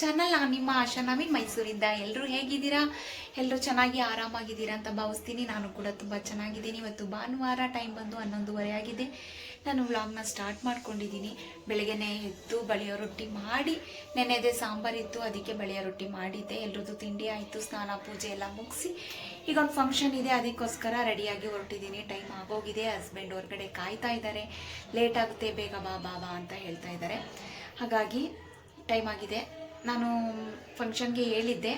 Channel ನಾನು ನಿಮ್ಮ ಆಶಾ ನವೀನ್. ಮೈಸೂರಿಂದ ಎಲ್ಲರೂ ಹೇಗಿದ್ದೀರಾ? ಎಲ್ಲರೂ ಚೆನ್ನಾಗಿ, ಆರಾಮಾಗಿದ್ದೀರಾ ಅಂತ ಭಾವಿಸ್ತೀನಿ. ನಾನು ಕೂಡ ತುಂಬ ಚೆನ್ನಾಗಿದ್ದೀನಿ. ಇವತ್ತು ಭಾನುವಾರ ಟೈಮ್ ಬಂದು ಹನ್ನೊಂದುವರೆ ಆಗಿದೆ. ನಾನು ವ್ಲಾಗ್ನ ಸ್ಟಾರ್ಟ್ ಮಾಡ್ಕೊಂಡಿದ್ದೀನಿ. ಬೆಳಗ್ಗೆನೆ ಎದ್ದು ಬಳೆಯ ರೊಟ್ಟಿ ಮಾಡಿ, ನೆನೆದೆ ಸಾಂಬಾರಿತ್ತು ಅದಕ್ಕೆ ಬಳೆಯ ರೊಟ್ಟಿ ಮಾಡಿದ್ದೆ. ಎಲ್ರದ್ದು ತಿಂಡಿ ಆಯಿತು. ಸ್ನಾನ, ಪೂಜೆ ಎಲ್ಲ ಮುಗಿಸಿ ಈಗ ಒಂದು ಫಂಕ್ಷನ್ ಇದೆ. ಅದಕ್ಕೋಸ್ಕರ ರೆಡಿಯಾಗಿ ಹೊರಟಿದ್ದೀನಿ. ಟೈಮ್ ಆಗೋಗಿದೆ. ಹಸ್ಬೆಂಡ್ ಹೊರಗಡೆ ಕಾಯ್ತಾ ಇದ್ದಾರೆ. ಲೇಟ್ ಆಗುತ್ತೆ. ಬೇಗ ಬಾ ಬಾ ಬಾ ಅಂತ ಹೇಳ್ತಾ ಇದ್ದಾರೆ. ಹಾಗಾಗಿ ಟೈಮ್ ಆಗಿದೆ. ನಾನು ಫಂಕ್ಷನ್ಗೆ ಹೇಳಿದ್ದೆ.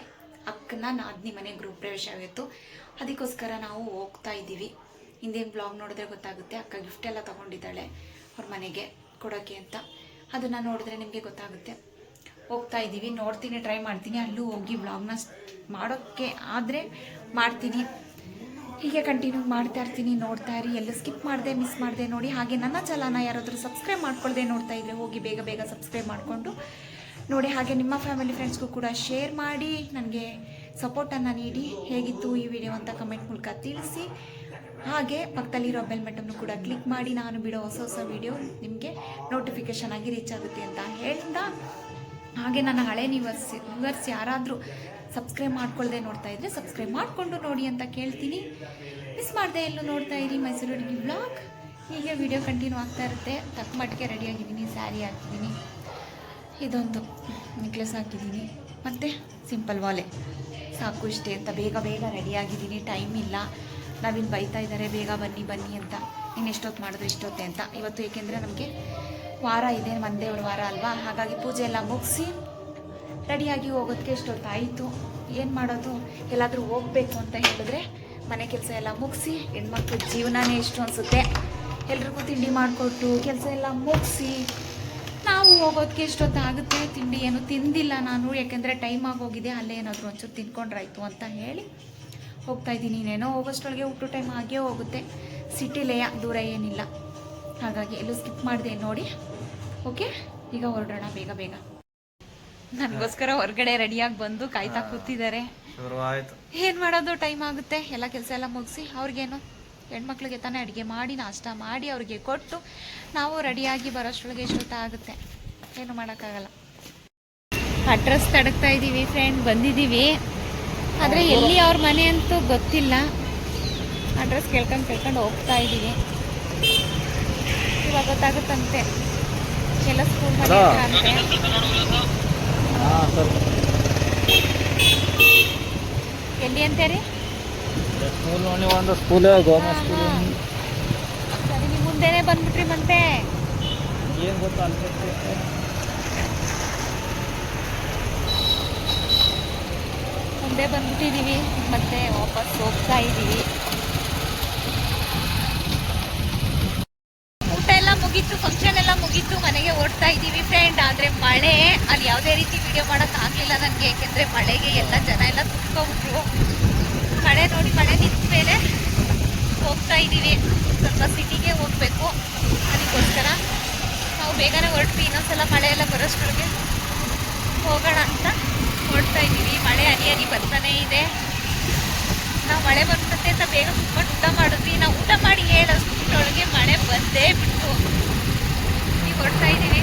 ಅಕ್ಕನ ನಾದ್ನಿ ಮನೆ ಗೃಹ ಪ್ರವೇಶ ಆಗಿತ್ತು ಅದಕ್ಕೋಸ್ಕರ ನಾವು ಹೋಗ್ತಾ ಇದ್ದೀವಿ. ಹಿಂದಿನ ಬ್ಲಾಗ್ ನೋಡಿದ್ರೆ ಗೊತ್ತಾಗುತ್ತೆ. ಅಕ್ಕ ಗಿಫ್ಟ್ ಎಲ್ಲ ತೊಗೊಂಡಿದ್ದಾಳೆ ಅವ್ರ ಮನೆಗೆ ಕೊಡೋಕ್ಕೆ ಅಂತ. ಅದನ್ನು ನೋಡಿದ್ರೆ ನಿಮಗೆ ಗೊತ್ತಾಗುತ್ತೆ. ಹೋಗ್ತಾ ಇದ್ದೀವಿ. ನೋಡ್ತೀನಿ ಟ್ರೈ ಮಾಡ್ತೀನಿ. ಅಲ್ಲೂ ಹೋಗಿ ಬ್ಲಾಗ್ನ ಮಾಡೋಕ್ಕೆ ಆದರೆ ಮಾಡ್ತೀನಿ. ಹೀಗೆ ಕಂಟಿನ್ಯೂ ಮಾಡ್ತಾ ಇರ್ತೀನಿ, ನೋಡ್ತಾ ಇರಿ. ಎಲ್ಲ ಸ್ಕಿಪ್ ಮಾಡಿದೆ ಮಿಸ್ ಮಾಡಿದೆ ನೋಡಿ. ಹಾಗೆ ನನ್ನ ಚಲನ ಯಾರಾದರೂ ಸಬ್ಸ್ಕ್ರೈಬ್ ಮಾಡ್ಕೊಳ್ಳದೆ ನೋಡ್ತಾ ಇದ್ರೆ ಹೋಗಿ ಬೇಗ ಬೇಗ ಸಬ್ಸ್ಕ್ರೈಬ್ ಮಾಡಿಕೊಂಡು. ನೋಡಿ, ಹಾಗೆ ನಿಮ್ಮ ಫ್ಯಾಮಿಲಿ ಫ್ರೆಂಡ್ಸ್ಗೂ ಕೂಡ ಶೇರ್ ಮಾಡಿ, ನನಗೆ ಸಪೋರ್ಟನ್ನು ನೀಡಿ. ಹೇಗಿತ್ತು ಈ ವಿಡಿಯೋ ಅಂತ ಕಮೆಂಟ್ ಮೂಲಕ ತಿಳಿಸಿ. ಹಾಗೆ ಪಕ್ಕದಲ್ಲಿರೋ ಬೆಲ್ ಬಟನ್ನು ಕೂಡ ಕ್ಲಿಕ್ ಮಾಡಿ. ನಾನು ಬಿಡೋ ಹೊಸ ಹೊಸ ವಿಡಿಯೋ ನಿಮಗೆ ನೋಟಿಫಿಕೇಷನ್ ಆಗಿ ರೀಚ್ ಆಗುತ್ತೆ ಅಂತ ಹೇಳಿದ ಹಾಗೆ ನನ್ನ ಹಳೆ ನಿವರ್ಸ್ ವ್ಯೂವರ್ಸ್ ಯಾರಾದರೂ ಸಬ್ಸ್ಕ್ರೈಬ್ ಮಾಡ್ಕೊಳ್ಳದೆ ನೋಡ್ತಾ ಇದ್ರೆ ಸಬ್ಸ್ಕ್ರೈಬ್ ಮಾಡಿಕೊಂಡು ನೋಡಿ ಅಂತ ಕೇಳ್ತೀನಿ. ಮಿಸ್ ಮಾಡದೆ ಎಲ್ಲೂ ನೋಡ್ತಾ ಇರಿ ಮೈಸೂರು ಅಡುಗೆ ಬ್ಲಾಗ್ ಹೀಗೆ ವಿಡಿಯೋ ಕಂಟಿನ್ಯೂ ಆಗ್ತಾ ಇರುತ್ತೆ. ತಕ್ಕ ಮಟ್ಟಿಗೆ ರೆಡಿಯಾಗಿದ್ದೀನಿ ಸ್ಯಾರಿ ಹಾಕಿದ್ದೀನಿ. ಇದೊಂದು ನೆಕ್ಲೆಸ್ ಹಾಕಿದ್ದೀನಿ. ಮತ್ತು ಸಿಂಪಲ್ ವಾಲೆ ಸಾಕು ಇಷ್ಟೇ ಅಂತ ಬೇಗ ಬೇಗ ರೆಡಿಯಾಗಿದ್ದೀನಿ ಟೈಮ್ ಇಲ್ಲ. ನಾವಿಲ್ಲಿ ಬೈತಾ ಇದ್ದಾರೆ, ಬೇಗ ಬನ್ನಿ ಬನ್ನಿ ಅಂತ. ಇನ್ನು ಎಷ್ಟೊತ್ತು ಮಾಡಿದ್ರೆ ಇಷ್ಟೊತ್ತೆ ಅಂತ. ಇವತ್ತು ಏಕೆಂದರೆ ನಮಗೆ ವಾರ ಇದೆ ಒಂದೇವ್ರ ವಾರ ಅಲ್ವಾ? ಹಾಗಾಗಿ ಪೂಜೆ ಎಲ್ಲ ಮುಗಿಸಿ ರೆಡಿಯಾಗಿ ಹೋಗೋದಕ್ಕೆ ಆಯಿತು? ಏನು ಮಾಡೋದು? ಎಲ್ಲಾದರೂ ಹೋಗಬೇಕು ಅಂತ ಹೇಳಿದ್ರೆ ಮನೆ ಕೆಲಸ ಎಲ್ಲ ಮುಗಿಸಿ ಹೆಣ್ಮಕ್ಳ ಜೀವನನೇ ಇಷ್ಟು ಅನಿಸುತ್ತೆ? ಎಲ್ರಿಗೂ ತಿಂಡಿ ಮಾಡಿಕೊಟ್ಟು ಕೆಲಸ ಎಲ್ಲ ಮುಗಿಸಿ ನಾವು ಹೋಗೋದಕ್ಕೆ ಇಷ್ಟೊತ್ತಾಗುತ್ತೆ ತಿಂಡಿ ಏನು ತಿಂದಿಲ್ಲ ನಾನು, ಯಾಕೆಂದರೆ ಟೈಮ್ ಆಗೋಗಿದೆ ಅಲ್ಲೇ ಏನಾದರೂ ಒಂಚೂರು ತಿನ್ಕೊಂಡ್ರಾಯ್ತು ಅಂತ ಹೇಳಿ ಹೋಗ್ತಾ ಇದ್ದೀನಿ. ಇನ್ನೇನೋ ಹೋಗೋಷ್ಟೊಳಗೆ ಊಟ ಟೈಮ್ ಆಗೇ ಹೋಗುತ್ತೆ. ಸಿಟಿಲೇಯ ದೂರ ಏನಿಲ್ಲ. ಹಾಗಾಗಿ ಎಲ್ಲೂ ಸ್ಕಿಪ್ ಮಾಡಿದೆ ನೋಡಿ. ಓಕೆ? ಈಗ ಹೊರಡೋಣ ಬೇಗ ಬೇಗ. ನನಗೋಸ್ಕರ ಹೊರಗಡೆ ರೆಡಿಯಾಗಿ ಬಂದು ಕಾಯ್ತಾ ಕೂತಿದ್ದಾರೆ. ಏನು ಮಾಡೋದು ಟೈಮ್ ಆಗುತ್ತೆ. ಎಲ್ಲ ಕೆಲಸ ಎಲ್ಲ ಮುಗಿಸಿ ಅವ್ರಿಗೇನು ಹೆಣ್ಮಕ್ಳಿಗೆ ತಾನೇ ಅಡುಗೆ ಮಾಡಿ ನಾಷ್ಟ ಮಾಡಿ ಅವ್ರಿಗೆ ಕೊಟ್ಟು ನಾವು ರೆಡಿಯಾಗಿ ಬರೋಷ್ಟೊಳಗೆ ಎಷ್ಟೊತ್ತಾಗುತ್ತೆ ಏನು ಮಾಡೋಕ್ಕಾಗಲ್ಲ. ಅಡ್ರೆಸ್ ತಡಕ್ತಾ ಇದ್ದೀವಿ ಫ್ರೆಂಡ್ ಬಂದಿದ್ದೀವಿ ಆದರೆ ಎಲ್ಲಿ ಅವ್ರ ಮನೆ ಅಂತೂ ಗೊತ್ತಿಲ್ಲ. ಅಡ್ರೆಸ್ ಕೇಳ್ಕೊಂಡು ಕೇಳ್ಕೊಂಡು ಹೋಗ್ತಾ ಇದ್ದೀವಿ ಇವಾಗ ಗೊತ್ತಾಗುತ್ತಂತೆ. ಎಲ್ಲ ಸ್ಕೂಲ್ ಎಲ್ಲಿ ಅಂತೀರಿ? ಸ್ಕೂಲ್ ನೋಡಿ ಒಂದು ಸ್ಕೂಲೇ ಗೌರ್ಮೆಂಟ್ ಸ್ಕೂಲ್. ಸರಿ ನೀವು ಮುಂದೆನೆ ಬಂದ್ಬಿಟ್ರಿ ಮತ್ತೆ. ಏನು ಗೊತ್ತಾ ಅಲ್ಲಿ ಮುಂದೆ ಬಂದ್ಬಿಟ್ಟಿದ್ದೀವಿ ಮತ್ತೆ ವಾಪಸ್ ಹೋಗ್ತಾ ಇದ್ದೀವಿ ಊಟ ಎಲ್ಲ ಮುಗೀತು ಫಂಕ್ಷನ್ ಎಲ್ಲ ಮುಗೀತು ಮನೆಗೆ ಓಡ್ತಾ ಇದ್ದೀವಿ ಫ್ರೆಂಡ್ ಆದರೆ ಮಳೆ ಅಲ್ಲಿ ಯಾವುದೇ ರೀತಿ ವಿಡಿಯೋ ಮಾಡೋಕೆ ಆಗಲಿಲ್ಲ ನನಗೆ ಏಕೆಂದರೆ ಮಳೆಗೆ ಎಲ್ಲ ಜನ ಎಲ್ಲ ತುಂಬ್ಕೊಂಡ್ರು. ಮಳೆ ನೋಡಿ ಮಳೆ ನಿಂತ ಮೇಲೆ ಹೋಗ್ತಾ ಇದ್ದೀವಿ. ಸ್ವಲ್ಪ ಸಿಟಿಗೆ ಹೋಗಬೇಕು. ಅದಕ್ಕೋಸ್ಕರ ನಾವು ಬೇಗನೆ ಹೊರಟ್ವಿ. ಇನ್ನೊಂದ್ಸಲ ಮಳೆ ಎಲ್ಲ ಬರೋಷ್ಟೊಳಗೆ ಹೋಗೋಣ ಅಂತ ಹೊರಡ್ತಾ ಇದ್ದೀವಿ. ಮಳೆ ಹನಿ ಹನಿ ಬರ್ತಾನೇ ಇದೆ. ನಾವು ಮಳೆ ಬರ್ತದೆ ಅಂತ ಬೇಗ ಕುತ್ಕೊಂಡು ಊಟ ಮಾಡಿದ್ವಿ. ನಾವು ಊಟ ಮಾಡಿ ಹೇಳೋಷ್ಟೊಳಗೆ ಮಳೆ ಬಂದೇ ಬಿಟ್ಟು ಈಗ ಹೊರಡ್ತಾ ಇದ್ದೀವಿ.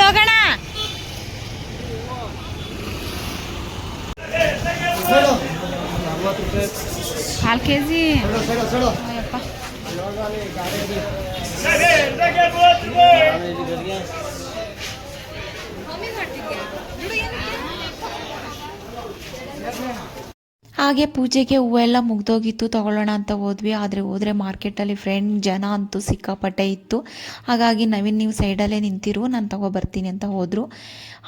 ಹೋಗೋಣ. ಕಾಲು ಕೆ ಜಿ ಹಾಗೆ ಪೂಜೆಗೆ ಹೂವೆಲ್ಲ ಮುಗ್ದೋಗಿತ್ತು, ತಗೊಳ್ಳೋಣ ಅಂತ ಹೋದ್ವಿ. ಆದರೆ ಹೋದರೆ ಮಾರ್ಕೆಟಲ್ಲಿ ಫ್ರೆಂಡ್ ಜನ ಅಂತೂ ಸಿಕ್ಕಾಪಟ್ಟೆ ಇತ್ತು. ಹಾಗಾಗಿ ನವೀನ್, ನೀವು ಸೈಡಲ್ಲೇ ನಿಂತಿರು, ನಾನು ತಗೊಬರ್ತೀನಿ ಅಂತ ಹೋದರು.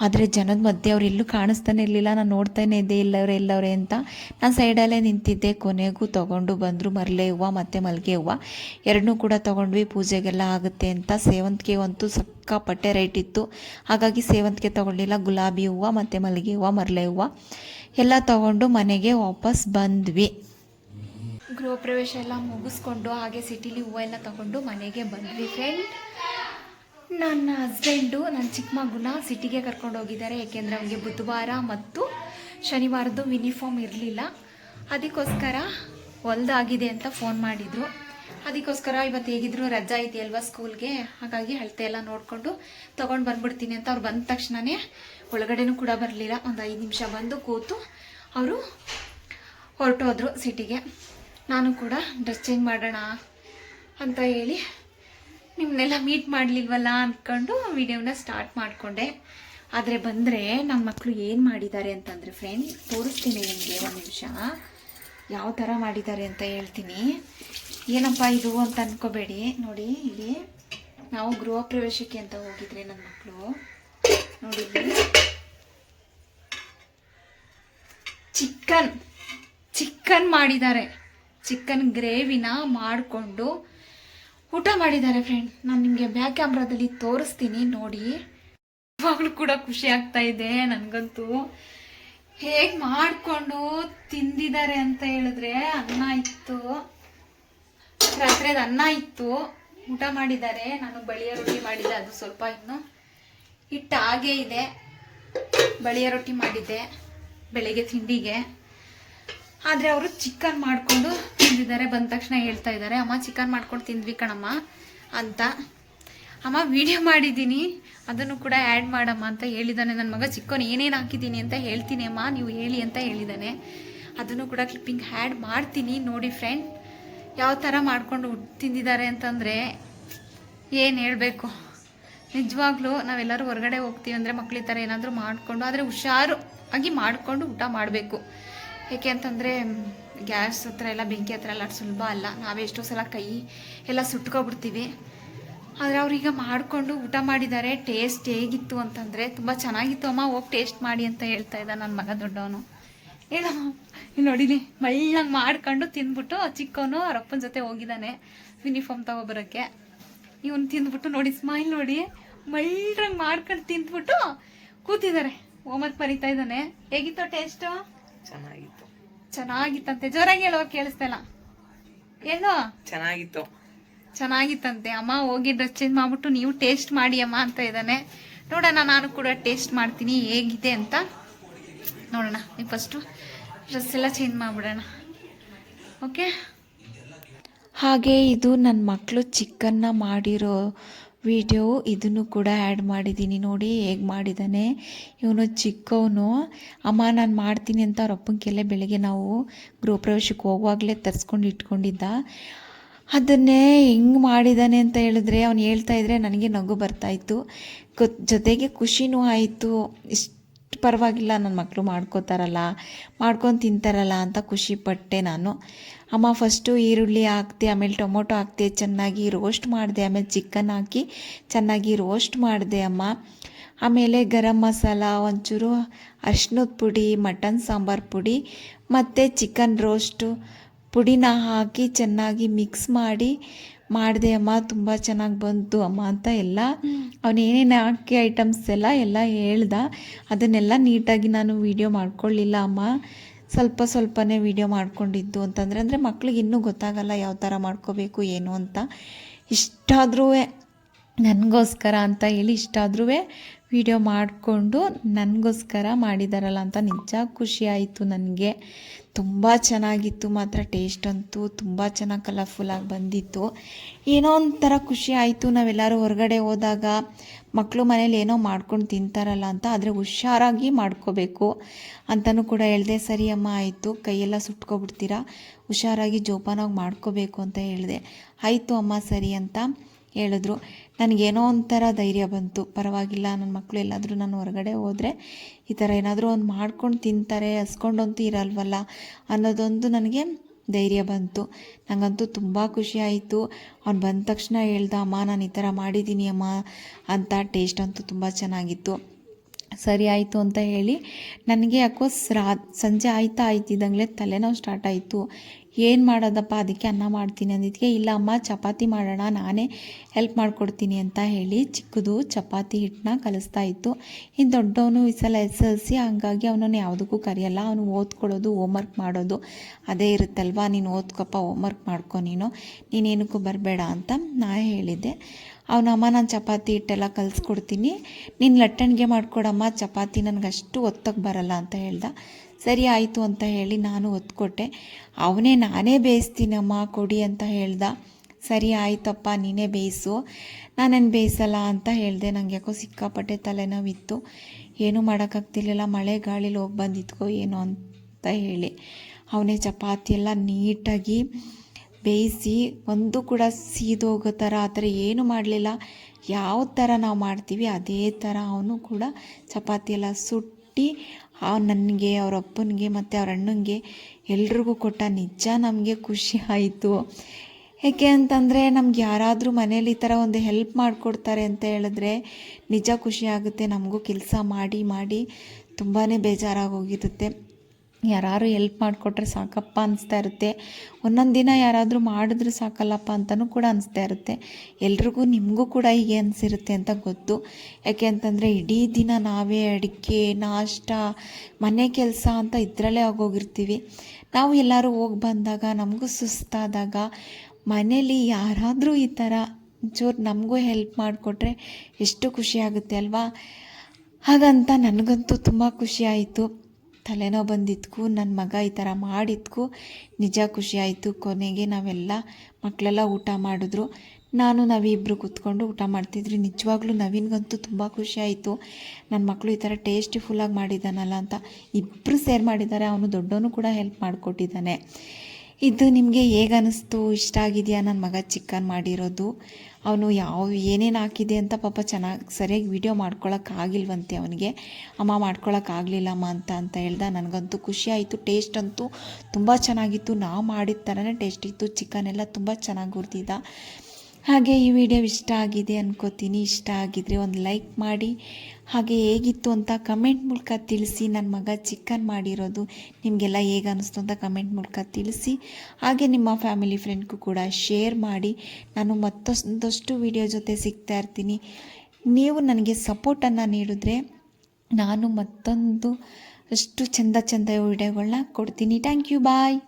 ಆದರೆ ಜನದ ಮಧ್ಯೆ ಅವ್ರು ಎಲ್ಲೂ ಕಾಣಿಸ್ತಾನೆ ಇರಲಿಲ್ಲ. ನಾನು ನೋಡ್ತಾನೆ ಇದ್ದೆ, ಇಲ್ಲವ್ರೆ ಇಲ್ಲವ್ರೆ ಅಂತ. ನಾನು ಸೈಡಲ್ಲೇ ನಿಂತಿದ್ದೆ. ಕೊನೆಗೂ ತೊಗೊಂಡು ಬಂದರು ಮರಲೆ ಹೂವು ಮತ್ತು ಮಲ್ಲಿಗೆ ಹೂವು. ಎರಡನ್ನೂ ಕೂಡ ತೊಗೊಂಡ್ವಿ. ಪೂಜೆಗೆಲ್ಲ ಆಗುತ್ತೆ ಅಂತ. ಸೇವಂತಿಗೆ ಅಂತೂ ಸಕ್ಕಾಪಟ್ಟೆ ರೇಟ್ ಇತ್ತು. ಹಾಗಾಗಿ ಸೇವಂತಿಗೆ ತೊಗೊಂಡಿಲ್ಲ. ಗುಲಾಬಿ ಹೂವು ಮತ್ತು ಮಲ್ಲಿಗೆ ಹೂವು, ಮರಲೆ ಹೂವು. ಎಲ್ಲ ತೊಗೊಂಡು ಮನೆಗೆ ಬಂದ್ವಿ. ಗೃಹ ಪ್ರವೇಶ ಎಲ್ಲ ಮುಗಿಸ್ಕೊಂಡು ಹಾಗೆ ಸಿಟಿಲಿ ಹೂವು ಎಲ್ಲ ತಗೊಂಡು ಮನೆಗೆ ಬಂದ್ವಿ ಫ್ರೆಂಡ್ ನನ್ನ ಹಸ್ಬೆಂಡು ನನ್ನ ಚಿಕ್ಕ ಮಗುನ ಸಿಟಿಗೆ ಕರ್ಕೊಂಡು ಹೋಗಿದ್ದಾರೆ. ಏಕೆಂದರೆ ಅವನಿಗೆ ಬುಧವಾರ ಮತ್ತು ಶನಿವಾರದ್ದು ಯೂನಿಫಾರ್ಮ್ ಇರಲಿಲ್ಲ. ಅದಕ್ಕೋಸ್ಕರ ಹೊಲ್ದಾಗಿದೆ ಅಂತ ಫೋನ್ ಮಾಡಿದರು. ಅದಕ್ಕೋಸ್ಕರ ಇವತ್ತು ಹೇಗಿದ್ರು ರಜಾ ಅಲ್ವಾ ಸ್ಕೂಲ್ಗೆ ಹಾಗಾಗಿ ಅಳತೆ ಎಲ್ಲ ನೋಡಿಕೊಂಡು ತೊಗೊಂಡು ಬಂದ್ಬಿಡ್ತೀನಿ ಅಂತ ಅವ್ರು ಬಂದ ತಕ್ಷಣವೇ ಒಳಗಡೆನೂ ಕೂಡ ಬರಲಿಲ್ಲ. ಒಂದು ಐದು ನಿಮಿಷ ಬಂದು ಕೂತು ಅವರು ಹೊರಟೋದ್ರು ಸಿಟಿಗೆ. ನಾನು ಕೂಡ ಡ್ರೆಸ್ ಚೇಂಜ್ ಮಾಡೋಣ ಅಂತ ಹೇಳಿ ನಿಮ್ಮನ್ನೆಲ್ಲ ಮೀಟ್ ಮಾಡಲಿಲ್ವಲ್ಲ ಅಂದ್ಕೊಂಡು ವಿಡಿಯೋನ ಸ್ಟಾರ್ಟ್ ಮಾಡಿಕೊಂಡೆ. ಆದರೆ ಬಂದರೆ ನನ್ನ ಮಕ್ಕಳು ಏನು ಮಾಡಿದ್ದಾರೆ ಅಂತಂದರೆ ಫ್ರೆಂಡ್ ತೋರಿಸ್ತೀನಿ ನಿಮಗೆ ಒಂದು ನಿಮಿಷ. ಯಾವ ಥರ ಮಾಡಿದ್ದಾರೆ ಅಂತ ಹೇಳ್ತೀನಿ. ಏನಪ್ಪ ಇದು ಅಂತ ಅನ್ಕೋಬೇಡಿ. ನೋಡಿ ಇಲ್ಲಿ ನಾವು ಗೃಹ ಪ್ರವೇಶಕ್ಕೆ ಅಂತ ಹೋಗಿದ್ರೆ ನನ್ನ ಮಕ್ಕಳು ನೋಡಿ ಚಿಕನ್. ಚಿಕನ್ ಮಾಡಿದ್ದಾರೆ. ಚಿಕನ್ ಗ್ರೇವಿನ ಮಾಡಿಕೊಂಡು ಊಟ ಮಾಡಿದ್ದಾರೆ ಫ್ರೆಂಡ್ ನಾನು ನಿಮಗೆ ಬ್ಯಾಕ್ ಕ್ಯಾಮ್ರಾದಲ್ಲಿ ತೋರಿಸ್ತೀನಿ, ನೋಡಿ. ಇವಾಗಲೂ ಕೂಡ ಖುಷಿ ಆಗ್ತಾ ಇದೆ ನನಗಂತೂ. ಹೇಗೆ ಮಾಡಿಕೊಂಡು ತಿಂದಿದ್ದಾರೆ ಅಂತ ಹೇಳಿದ್ರೆ ಅನ್ನ ಇತ್ತು. ರಾತ್ರಿದು ಅನ್ನ ಇತ್ತು. ಊಟ ಮಾಡಿದ್ದಾರೆ. ನಾನು ಬಳಿಯ ರೊಟ್ಟಿ ಮಾಡಿದ್ದೆ. ಅದು ಸ್ವಲ್ಪ ಇನ್ನು ಹಿಟ್ಟು ಹಾಗೇ ಇದೆ. ಬಳಿಯ ರೊಟ್ಟಿ ಮಾಡಿದ್ದೆ. ಬೆಳಿಗ್ಗೆ ತಿಂಡಿಗೆ. ಆದರೆ ಅವರು ಚಿಕನ್ ಮಾಡಿಕೊಂಡು ತಿಂದಿದ್ದಾರೆ. ಬಂದ ತಕ್ಷಣ ಹೇಳ್ತಾ ಇದ್ದಾರೆ, ಅಮ್ಮ, ಚಿಕನ್ ಮಾಡ್ಕೊಂಡು ತಿಂದ್ವಿ ಕಣಮ್ಮ ಅಂತ. ಅಮ್ಮ ವಿಡಿಯೋ ಮಾಡಿದ್ದೀನಿ. ಅದನ್ನು ಕೂಡ ಆ್ಯಡ್ ಮಾಡಮ್ಮ ಅಂತ ಹೇಳಿದ್ದಾನೆ. ನನ್ನ ಮಗ ಚಿಕ್ಕವನು, ಏನೇನು ಹಾಕಿದ್ದೀನಿ ಅಂತ ಹೇಳ್ತೀನಿ ಅಮ್ಮ. ನೀವು ಹೇಳಿ ಅಂತ ಹೇಳಿದ್ದಾನೆ. ಅದನ್ನು ಕೂಡ ಕ್ಲಿಪ್ಪಿಂಗ್ ಆ್ಯಡ್ ಮಾಡ್ತೀನಿ. ನೋಡಿ ಫ್ರೆಂಡ್ ಯಾವ ಥರ ಮಾಡಿಕೊಂಡು ತಿಂದಿದ್ದಾರೆ ಅಂತಂದರೆ ಏನು ಹೇಳಬೇಕು? ನಿಜವಾಗ್ಲೂ ನಾವೆಲ್ಲರೂ ಹೊರಗಡೆ ಹೋಗ್ತೀವಿ ಅಂದರೆ ಮಕ್ಳ ಈ ಥರ ಏನಾದರೂ ಮಾಡಿಕೊಂಡು, ಆದರೆ ಹುಷಾರು ಆಗಿ ಮಾಡಿಕೊಂಡು ಊಟ ಮಾಡಬೇಕು. ಏಕೆ ಅಂತಂದರೆ, ಗ್ಯಾಸ್ ಹತ್ರ ಎಲ್ಲ ಬೆಂಕಿ ಹತ್ರ ಎಲ್ಲ ಸುಲಭ ಅಲ್ಲ. ನಾವೆಷ್ಟೋ ಸಲ ಕೈ ಎಲ್ಲ ಸುಟ್ಕೊಬಿಡ್ತೀವಿ. ಆದರೆ ಅವ್ರೀಗ ಮಾಡಿಕೊಂಡು ಊಟ ಮಾಡಿದ್ದಾರೆ, ಟೇಸ್ಟ್ ಹೇಗಿತ್ತು ಅಂತಂದರೆ, ತುಂಬ ಚೆನ್ನಾಗಿತ್ತು. ಅಮ್ಮ, ಹೋಗಿ ಟೇಸ್ಟ್ ಮಾಡಿ ಅಂತ ಹೇಳ್ತಾ ಇದ್ದ ನನ್ನ ಮಗ ದೊಡ್ಡವನು. ಇಲ್ಲಿ ನೋಡಿಲಿ ಮಳ್ಳಂಗೆ ಮಾಡ್ಕೊಂಡು ತಿಂದ್ಬಿಟ್ಟು ಚಿಕ್ಕವನು ಅಪ್ಪನ ಜೊತೆ ಹೋಗಿದ್ದಾನೆ ಯೂನಿಫಾರ್ಮ್ ತಗೊಬರೋಕ್ಕೆ. ಇವನು ತಿಂದ್ಬಿಟ್ಟು ನೋಡಿ ಸ್ಮೈಲ್ ನೋಡಿ, ಮಳ್ಳಂಗೆ ಮಾಡ್ಕೊಂಡು ತಿಂದ್ಬಿಟ್ಟು ಕೂತಿದ್ದಾರೆ. ಹೋಮ್ವರ್ಕ್ ಬರೀತಾ ಇದ್ದಾನೆ. ಹೇಗಿತ್ತು ಟೇಸ್ಟು ಚೆನ್ನಾಗಿತ್ತು. ಚೆನ್ನಾಗಿತ್ತಂತೆ. ಜೋರಾಗಿ ಹೇಳೋ ಕೇಳಿಸ್ತಾ ಇಲ್ಲ. ಹೇಳು ಚೆನ್ನಾಗಿತ್ತು. ಚೆನ್ನಾಗಿತ್ತಂತೆ. ಅಮ್ಮ ಹೋಗಿ ಡ್ರೆಸ್ ಚೇಂಜ್ ಮಾಡ್ಬಿಟ್ಟು ನೀವು ಟೇಸ್ಟ್ ಮಾಡಿ ಅಮ್ಮ ಅಂತ ಇದ್ದಾನೆ. ನೋಡೋಣ ನಾನು ಕೂಡ ಟೇಸ್ಟ್ ಮಾಡ್ತೀನಿ ಹೇಗಿದೆ ಅಂತ. ನೋಡೋಣ ನೀವು ಫಸ್ಟು ಡ್ರೆಸ್ ಎಲ್ಲ ಚೇಂಜ್ ಮಾಡಿಬಿಡೋಣ. ಓಕೆ ಹಾಗೆ ಇದು ನನ್ನ ಮಕ್ಕಳು ಚಿಕನ್ನ ಮಾಡಿರೋ ವಿಡಿಯೋ ಇದನ್ನು ಕೂಡ ಆ್ಯಡ್ ಮಾಡಿದ್ದೀನಿ ನೋಡಿ, ಹೇಗೆ ಮಾಡಿದ್ದಾನೆ. ಇವನು ಚಿಕ್ಕವನು. ಅಮ್ಮ, ನಾನು ಮಾಡ್ತೀನಿ ಅಂತ ಅವ್ರ ಅಪ್ಪನ ಬೆಳಗ್ಗೆ ನಾವು ಗೃಹಪ್ರವೇಶಕ್ಕೆ ಹೋಗುವಾಗಲೇ ತರಿಸ್ಕೊಂಡು ಇಟ್ಕೊಂಡಿದ್ದ. ಅದನ್ನೇ ಹೆಂಗೆ ಮಾಡಿದ್ದಾನೆ ಅಂತ ಹೇಳಿದ್ರೆ, ಅವ್ನು ಹೇಳ್ತಾ ಇದ್ದರೆ ನನಗೆ ನಗು ಬರ್ತಾಯಿತ್ತು ಜೊತೆಗೆ ಖುಷಿನೂ ಆಯಿತು. ಇಷ್ಟು ಪರವಾಗಿಲ್ಲ ನನ್ನ ಮಕ್ಕಳು ಮಾಡ್ಕೋತಾರಲ್ಲ, ಮಾಡ್ಕೊಂಡು ತಿಂತಾರಲ್ಲ ಅಂತ ಖುಷಿ ಪಟ್ಟೆ ನಾನು. ಅಮ್ಮ ಫಸ್ಟು ಈರುಳ್ಳಿ ಹಾಕ್ದೆ ಆಮೇಲೆ ಟೊಮೊಟೊ ಹಾಕ್ದೆ ಚೆನ್ನಾಗಿ ರೋಸ್ಟ್ ಮಾಡಿದೆ, ಆಮೇಲೆ ಚಿಕನ್ ಹಾಕಿ ಚೆನ್ನಾಗಿ ರೋಸ್ಟ್ ಮಾಡಿದೆ ಅಮ್ಮ. ಆಮೇಲೆ ಗರಂ ಮಸಾಲ, ಒಂಚೂರು ಅರ್ಶಿನದ ಪುಡಿ, ಮಟನ್ ಸಾಂಬಾರು ಪುಡಿ, ಮತ್ತು ಚಿಕನ್ ರೋಸ್ಟು ಪುಡಿನ ಹಾಕಿ ಚೆನ್ನಾಗಿ ಮಿಕ್ಸ್ ಮಾಡಿ ಮಾಡಿದೆ ಅಮ್ಮ ತುಂಬ ಚೆನ್ನಾಗಿ ಬಂತು ಅಮ್ಮ ಅಂತ ಎಲ್ಲ ಅವನು ಏನೇನು ಹಾಕಿ ಐಟಮ್ಸ್ ಎಲ್ಲ ಎಲ್ಲ ಹೇಳ್ದ. ಅದನ್ನೆಲ್ಲ ನೀಟಾಗಿ ನಾನು ವೀಡಿಯೋ ಮಾಡ್ಕೊಳ್ಳಿಲ್ಲ ಅಮ್ಮ ಸ್ವಲ್ಪ ಸ್ವಲ್ಪನೇ ವೀಡಿಯೋ ಮಾಡ್ಕೊಂಡಿದ್ದು ಅಂತಂದರೆ ಅಂದರೆ ಮಕ್ಳಿಗೆ ಇನ್ನೂ ಗೊತ್ತಾಗಲ್ಲ ಯಾವ ಥರ ಮಾಡ್ಕೋಬೇಕು ಏನು ಅಂತ. ಇಷ್ಟಾದ್ರೂ ನನಗೋಸ್ಕರ ಅಂತ ಹೇಳಿ ಇಷ್ಟಾದ್ರೂ ವಿಡಿಯೋ ಮಾಡಿಕೊಂಡು ನನಗೋಸ್ಕರ ಮಾಡಿದಾರಲ್ಲ ಅಂತ ನಿಜ ಖುಷಿ ಆಯಿತು ನನಗೆ. ತುಂಬ ಚೆನ್ನಾಗಿತ್ತು ಮಾತ್ರ ಟೇಸ್ಟ್ ಅಂತೂ, ತುಂಬ ಚೆನ್ನಾಗಿ ಕಲರ್ಫುಲ್ಲಾಗಿ ಬಂದಿತ್ತು. ಏನೋ ಒಂಥರ ಖುಷಿ ಆಯಿತು ನಾವೆಲ್ಲರೂ ಹೊರಗಡೆ ಹೋದಾಗ. ಮಕ್ಕಳು ಮನೇಲಿ ಏನೋ ಮಾಡ್ಕೊಂಡು ತಿಂತಾರಲ್ಲ ಅಂತ, ಆದರೆ ಹುಷಾರಾಗಿ ಮಾಡ್ಕೋಬೇಕು ಅಂತಲೂ ಕೂಡ ಹೇಳಿದೆ, ಸರಿ ಅಮ್ಮ, ಆಯಿತು, ಕೈಯೆಲ್ಲ ಸುಟ್ಕೊಬಿಡ್ತೀರಾ? ಹುಷಾರಾಗಿ ಜೋಪಾನಾಗಿ ಮಾಡ್ಕೋಬೇಕು ಅಂತ ಹೇಳಿದೆ. ಆಯಿತು ಅಮ್ಮ, ಸರಿ ಅಂತ ಹೇಳಿದ್ರು. ನನಗೇನೋ ಒಂಥರ ಧೈರ್ಯ ಬಂತು. ಪರವಾಗಿಲ್ಲ. ನನ್ನ ಮಕ್ಕಳು ಎಲ್ಲಾದರೂ ನಾನು ಹೊರಗಡೆ ಹೋದರೆ ಈ ಥರ ಏನಾದರೂ ಒಂದು ಮಾಡ್ಕೊಂಡು ತಿಂತಾರೆ, ಹಸ್ಕೊಂಡಂತೂ ಇರಲ್ವಲ್ಲ ಅನ್ನೋದೊಂದು ನನಗೆ ಧೈರ್ಯ ಬಂತು. ನನಗಂತೂ ತುಂಬ ಖುಷಿ ಆಯಿತು. ಅವ್ನು ಬಂದ ತಕ್ಷಣ ಹೇಳ್ದ, ಅಮ್ಮ, ನಾನು ಈ ಥರ ಮಾಡಿದ್ದೀನಿ ಅಮ್ಮ. ಅಂತ ಟೇಸ್ಟ್ ಅಂತೂ ತುಂಬ ಚೆನ್ನಾಗಿತ್ತು. ಸರಿ ಆಯಿತು ಅಂತ ಹೇಳಿ, ನನಗೆ ಯಾಕೋ ರಾ, ಸಂಜೆ ಆಯ್ತಾ ಆಯ್ತಿದ್ದಂಗೆ ತಲೆನೋವು ಸ್ಟಾರ್ಟ್ ಆಯಿತು. ಏನು ಮಾಡೋದಪ್ಪ? ಅದಕ್ಕೆ ಅನ್ನ ಮಾಡ್ತೀನಿ ಅಂದಿದ್ದಕ್ಕೆ ಇಲ್ಲ ಅಮ್ಮ, ಚಪಾತಿ ಮಾಡೋಣ, ನಾನೇ ಹೆಲ್ಪ್ ಮಾಡಿಕೊಡ್ತೀನಿ ಅಂತ ಹೇಳಿ ಚಿಕ್ಕದು ಚಪಾತಿ ಹಿಟ್ಟನ್ನ ಕಲಿಸ್ತಾ ಇತ್ತು. ಇನ್ನು ದೊಡ್ಡವನು ಈ ಸಲ ಎಸ್ ಎಲ್ ಸಿ, ಹಂಗಾಗಿ ಅವನನ್ನು ಯಾವುದಕ್ಕೂ ಕರೆಯಲ್ಲ. ಅವನು ಓದ್ಕೊಳ್ಳೋದು ಹೋಮ್ವರ್ಕ್ ಮಾಡೋದು ಅದೇ ಇರುತ್ತಲ್ವಾ? ನೀನು ಓದ್ಕೊಪ್ಪ ಹೋಮ್ವರ್ಕ್ ಮಾಡ್ಕೊ ನೀನು. ನೀನೇನಕ್ಕೂ ಬರಬೇಡ ಅಂತ ನಾ ಹೇಳಿದ್ದೆ. ಅವನಮ್ಮ ನಾನು ಚಪಾತಿ ಹಿಟ್ಟೆಲ್ಲ ಕಲಿಸ್ಕೊಡ್ತೀನಿ. ನೀನು ಲಟ್ಟಣಿಗೆ ಮಾಡಿಕೊಡಮ್ಮ, ಚಪಾತಿ ನನಗಷ್ಟು ಒತ್ತಕ್ಕೆ ಬರಲ್ಲ ಅಂತ ಹೇಳ್ದ. ಸರಿ ಆಯಿತು ಅಂತ ಹೇಳಿ ನಾನು ಒತ್ಕೊಟ್ಟೆ. ಅವನೇ, ನಾನೇ ಬೇಯಿಸ್ತೀನಮ್ಮ ಕೊಡಿ ಅಂತ ಹೇಳ್ದ. ಸರಿ ಆಯ್ತಪ್ಪ, ನೀನೇ ಬೇಯಿಸು. ನಾನೇನು ಬೇಯಿಸಲ್ಲ ಅಂತ ಹೇಳಿದೆ. ನನಗೆ ಯಾಕೋ ಸಿಕ್ಕಾಪಟ್ಟೆ ತಲೆನೋವಿತ್ತು. ಏನೂ ಮಾಡೋಕ್ಕಾಗ್ತಿರ್ಲಿಲ್ಲ, ಮಳೆ ಗಾಳಿಲಿ ಹೋಗಿ ಬಂದಿದ್ಕೋ, ಏನೋ ಅಂತ ಹೇಳಿ. ಅವನೇ ಚಪಾತಿ ಎಲ್ಲ ನೀಟಾಗಿ ಬೇಯಿಸಿ, ಒಂದು ಕೂಡ ಸೀದೋಗೋ ಥರ, ಆ ಥರ ಏನೂ ಮಾಡಲಿಲ್ಲ. ಯಾವ ಥರ ನಾವು ಮಾಡ್ತೀವಿ, ಅದೇ ಥರ ಅವನು ಕೂಡ ಚಪಾತಿ ಎಲ್ಲ ಸುಟ್ಟು ಅವ್ನು ನನಗೆ, ಅವ್ರ ಅಪ್ಪನಿಗೆ ಮತ್ತು ಅವ್ರ ಅಣ್ಣನಿಗೆ ಎಲ್ರಿಗೂ ಕೊಟ್ಟ ನಿಜ ನಮಗೆ ಖುಷಿ ಆಯಿತು. ಏಕೆ ಅಂತಂದರೆ ನಮ್ಗೆ ಯಾರಾದರೂ ಮನೇಲಿ ಈ ಥರ ಒಂದು ಹೆಲ್ಪ್ ಮಾಡಿಕೊಡ್ತಾರೆ ಅಂತ ಹೇಳಿದ್ರೆ ನಿಜ ಖುಷಿ ಆಗುತ್ತೆ. ನಮಗೂ ಕೆಲಸ ಮಾಡಿ ಮಾಡಿ ತುಂಬಾ ಬೇಜಾರಾಗೋಗಿರುತ್ತೆ. ಯಾರು ಹೆಲ್ಪ್ ಮಾಡಿಕೊಟ್ರೆ ಸಾಕಪ್ಪ ಅನಿಸ್ತಾ ಇರುತ್ತೆ. ಒಂದೊಂದು ದಿನ ಯಾರಾದರೂ ಮಾಡಿದ್ರೆ ಸಾಕಲ್ಲಪ್ಪ ಅಂತಲೂ ಕೂಡ ಅನಿಸ್ತಾ ಇರುತ್ತೆ. ಎಲ್ರಿಗೂ ನಿಮಗೂ ಕೂಡ ಹೀಗೆ ಅನಿಸಿರುತ್ತೆ ಅಂತ ಗೊತ್ತು. ಯಾಕೆ ಅಂತಂದರೆ ಇಡೀ ದಿನ ನಾವೇ ಅಡಿಕೆ, ನಾಷ್ಟ, ಮನೆ ಕೆಲಸ ಅಂತ ಇದರಲ್ಲೇ ಆಗೋಗಿರ್ತೀವಿ. ನಾವು ಎಲ್ಲರೂ ಹೋಗಿ ಬಂದಾಗ, ನಮಗೂ ಸುಸ್ತಾದಾಗ, ಮನೇಲಿ ಯಾರಾದರೂ ಈ ಥರ ಚೂರು ನಮಗೂ ಹೆಲ್ಪ್ ಮಾಡಿಕೊಟ್ರೆ ಎಷ್ಟು ಖುಷಿ ಆಗುತ್ತೆ ಅಲ್ವಾ? ಹಾಗಂತ ನನಗಂತೂ ತುಂಬ ಖುಷಿ ಆಯಿತು. ತಲೆನೋವು ಬಂದಿದ್ಕು ನನ್ನ ಮಗ ಈ ಥರ ಮಾಡಿದ್ಕು, ನಿಜ ಖುಷಿಯಾಯಿತು ಕೊನೆಗೆ ನಾವೆಲ್ಲ ಮಕ್ಕಳೆಲ್ಲ ಊಟ ಮಾಡಿದ್ರು. ನಾನು ನಾವಿಬ್ಬರು ಕೂತ್ಕೊಂಡು ಊಟ ಮಾಡ್ತಿದ್ರಿ ನಿಜವಾಗ್ಲೂ ನವೀನ್ಗಂತೂ ತುಂಬ ಖುಷಿ ಆಯಿತು. ನನ್ನ ಮಕ್ಕಳು ಈ ಥರ ಟೇಸ್ಟಿಫುಲ್ಲಾಗಿ ಮಾಡಿದ್ದಾನಲ್ಲ ಅಂತ ಇಬ್ಬರು ಸೇರ್ ಮಾಡಿದ್ದಾರೆ ಅವನು ದೊಡ್ಡವನು ಕೂಡ ಹೆಲ್ಪ್ ಮಾಡಿಕೊಟ್ಟಿದ್ದಾನೆ ಇದು ನಿಮಗೆ ಹೇಗೆ ಅನ್ನಿಸ್ತು ಇಷ್ಟ ಆಗಿದೆಯಾ ನನ್ನ ಮಗ ಚಿಕನ್ ಮಾಡಿರೋದು? ಅವನು ಯಾವ ಏನೇನು ಹಾಕಿದೆ ಅಂತ ಪಾಪ ಚೆನ್ನಾಗಿ ಸರಿಯಾಗಿ ವಿಡಿಯೋ ಮಾಡ್ಕೊಳ್ಳೋಕ್ಕಾಗಿಲ್ವಂತೆ ಅವನಿಗೆ. ಅಮ್ಮ ಮಾಡ್ಕೊಳಕ್ಕಾಗಲಿಲ್ಲಮ್ಮ ಅಂತ ಅಂತ ಹೇಳ್ದ. ನನಗಂತೂ ಖುಷಿಯಾಯಿತು ಟೇಸ್ಟ್ ಅಂತೂ ತುಂಬ ಚೆನ್ನಾಗಿತ್ತು. ನಾವು ಮಾಡಿದ ಥರನೇ ಟೇಸ್ಟ್ ಇತ್ತು. ಚಿಕನ್ ಎಲ್ಲ ತುಂಬ ಚೆನ್ನಾಗಿ ಹುರಿದಿದ್ದ. ಹಾಗೆ ಈ ವಿಡಿಯೋ ಇಷ್ಟ ಆಗಿದೆ ಅನ್ಕೋತೀನಿ. ಇಷ್ಟ ಆಗಿದ್ರೆ ಒಂದು ಲೈಕ್ ಮಾಡಿ. ಹಾಗೆ ಹೇಗಿತ್ತು ಅಂತ ಕಮೆಂಟ್ ಮೂಲಕ ತಿಳಿಸಿ. ನನ್ನ ಮಗ ಚಿಕನ್ ಮಾಡಿರೋದು ನಿಮಗೆಲ್ಲ ಹೇಗೆ ಅನ್ನಿಸ್ತು ಅಂತ ಕಮೆಂಟ್ ಮೂಲಕ ತಿಳಿಸಿ. ಹಾಗೆ ನಿಮ್ಮ ಫ್ಯಾಮಿಲಿ ಫ್ರೆಂಡ್ಗೂ ಕೂಡ ಶೇರ್ ಮಾಡಿ. ನಾನು ಮತ್ತೊಂದಷ್ಟು ವಿಡಿಯೋ ಜೊತೆ ಸಿಗ್ತಾ ಇರ್ತೀನಿ. ನೀವು ನನಗೆ ಸಪೋರ್ಟನ್ನು ನೀಡಿದ್ರೆ ನಾನು ಮತ್ತೊಂದು ಅಷ್ಟು ಚೆಂದ ಚೆಂದ ವಿಡಿಯೋಗಳನ್ನ ಕೊಡ್ತೀನಿ. Thank you. ಬಾಯ್.